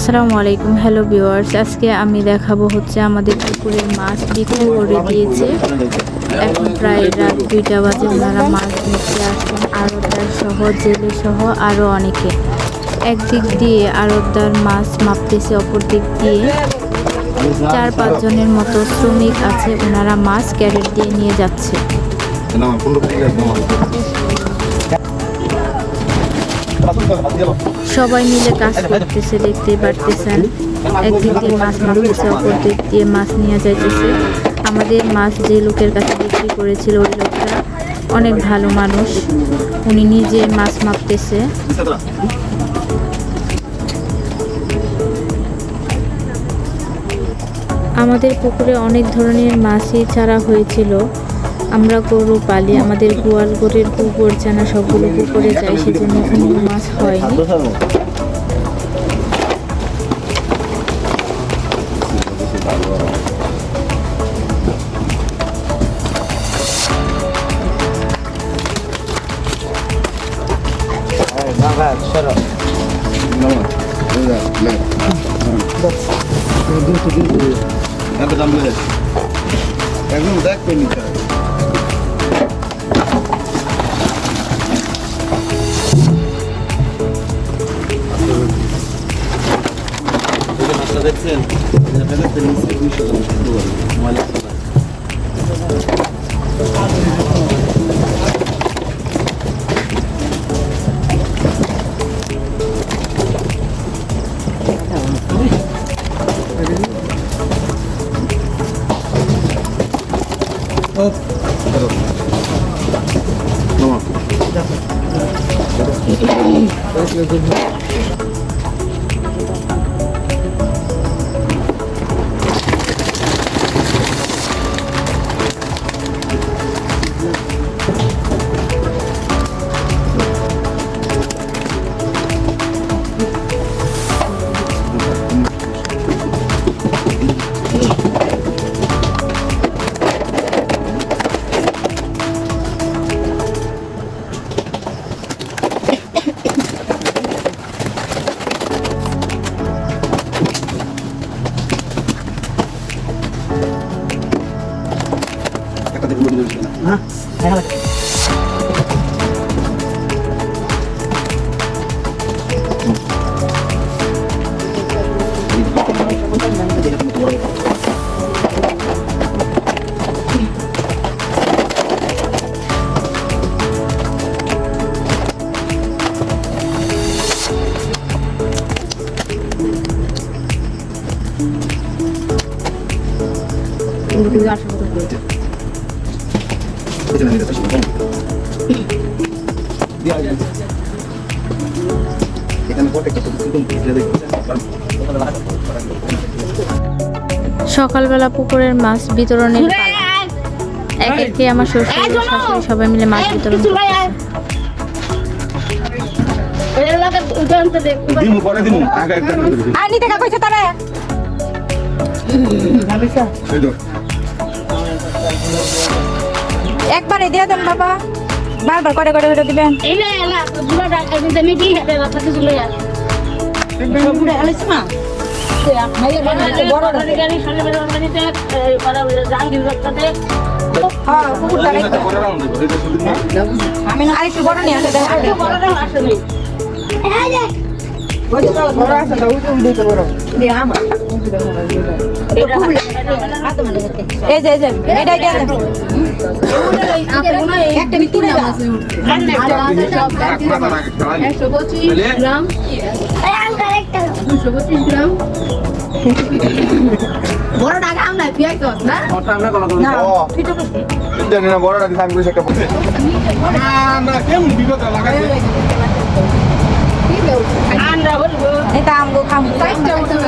আসসালামু আলাইকুম hello viewers আজকে আমি দেখাবো হচ্ছে আমাদের পুকুরের মাছ বিক্রি করে দিয়েছে। এখন প্রায় রাত দুইটা বাজে ওনারা মাছ নিতে আসেন, আড়তদার সহ, জেলে সহ আরও অনেকে। একদিক দিয়ে আড়তদার মাছ মাপতেছে অপর দিক দিয়ে চার পাঁচজনের মতো শ্রমিক আছে, ওনারা মাছ ক্যারেট দিয়ে নিয়ে যাচ্ছে। সবাই মিলে কাজ করতেছে দেখতে পারতেছেন। একদিক দিয়ে মাছ মারতেছে অপর দিক দিয়ে মাছ নিয়ে যাইতেছে। আমাদের মাছ যে লোকের কাছে বিক্রি করেছিল, ওই লোকটা অনেক ভালো মানুষ। উনি নিজে মাছ মাপতেছে আমাদের পুকুরে অনেক ধরনের মাছই ছাড়া হয়েছিল। আমরা গরু পালি, আমাদের গোয়াল গরুর গোবর চানা সবগুলো পুকুরে যায়, সেজন্য কোনো মাছ হয়নি। নামা না এত দাম বলে একদম দেখ পেয়ে নিতে হবে মাছটা দেখছেন নামা একটা এখানে প্রত্যেকটা সকালবেলা পুকুরের মাছ বিতরণের পালা। এক একে আমার শ্বশুর শাশুড়ি সবাই মিলে মাছ বিতরণ আনি কইছে তারে? এই তো একবারে দিয়ে দেন বাবা। বারবার করে করে করে দিবেন। আমি না আরেকটু বড় নিয়ে আসে দেখো এই যে এই যে এটা দিয়ে দেন একটা ভিতরে দাও রাখ না না খাওয়াই জানি না বড় রাখি আমি কইছি একটা না না কেমন বিপদ লাগাইছে এটা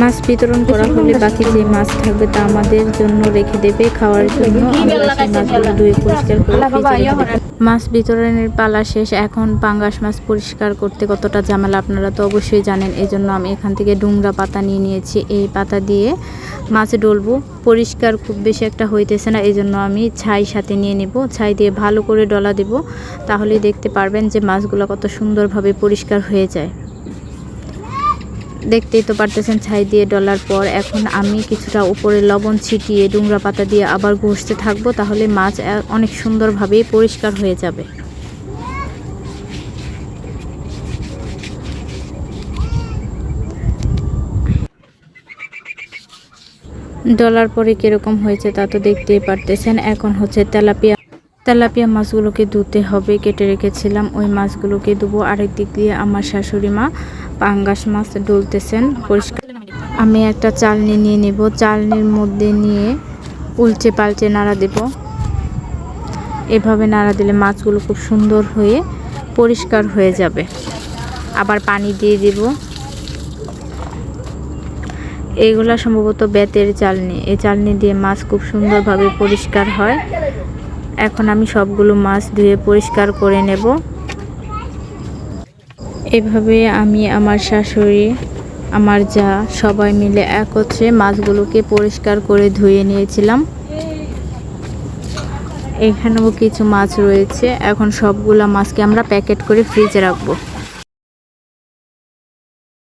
মাছ বিতরণ করা হলে বাকি যে মাছ থাকবে তা আমাদের জন্য রেখে দেবে। খাওয়ার জন্য মাছগুলো ধুয়ে পরিষ্কার করে ফ্রিজে রেখে দেবো। মাছ বিতরণের পালা শেষ। এখন পাঙ্গাস মাছ পরিষ্কার করতে কতটা ঝামেলা আপনারা তো অবশ্যই জানেন। এই জন্য আমি এখান থেকে ডুংরা পাতা নিয়ে নিয়েছি। এই পাতা দিয়ে মাছ ডলবো। পরিষ্কার খুব বেশি একটা হইতেছে না। এই জন্য আমি ছাই সাথে নিয়ে নেব। ছাই দিয়ে ভালো করে ডলা দেব। তাহলেই দেখতে পারবেন যে মাছগুলো কত সুন্দরভাবে পরিষ্কার হয়ে যায়। দেখতেই তো পারতেছেন ছাই দিয়ে ডলার পর। এখন আমি কিছুটা উপরে লবণ ছিটিয়ে ডুংরা পাতা দিয়ে আবার ঘষতে থাকব, তাহলে মাছ অনেক সুন্দরভাবে পরিষ্কার হয়ে যাবে। ডলার পরে কীরকম হয়েছে তা তো দেখতেই পারতেছেন। এখন হচ্ছে তেলাপিয়া তেলাপিয়া মাছগুলোকে ধুতে হবে, কেটে রেখেছিলাম। ওই মাছগুলোকে ধুবো। আরেক দিক দিয়ে আমার শাশুড়ি মা পাঙ্গাস মাছ ডলতেছেন পরিষ্কার। আমি একটা চালনি নিয়ে নেব। চালনির মধ্যে নিয়ে উল্টে পাল্টে নাড়া দেব। এভাবে নাড়া দিলে মাছগুলো খুব সুন্দর হয়ে পরিষ্কার হয়ে যাবে। আবার পানি দিয়ে দেব। এইগুলা সম্ভবত বেতের চালনি। এই চালনি দিয়ে মাছ খুব সুন্দরভাবে পরিষ্কার হয়। এখন আমি সবগুলো মাছ ধুয়ে পরিষ্কার করে নেব। এভাবে আমি আমার শাশুড়ি, আমার যা সবাই মিলে একত্রে মাছগুলোকে পরিষ্কার করে ধুয়ে নিয়েছিলাম। এখানেও কিছু মাছ রয়েছে। এখন সবগুলো মাছকে আমরা প্যাকেট করে ফ্রিজে রাখব।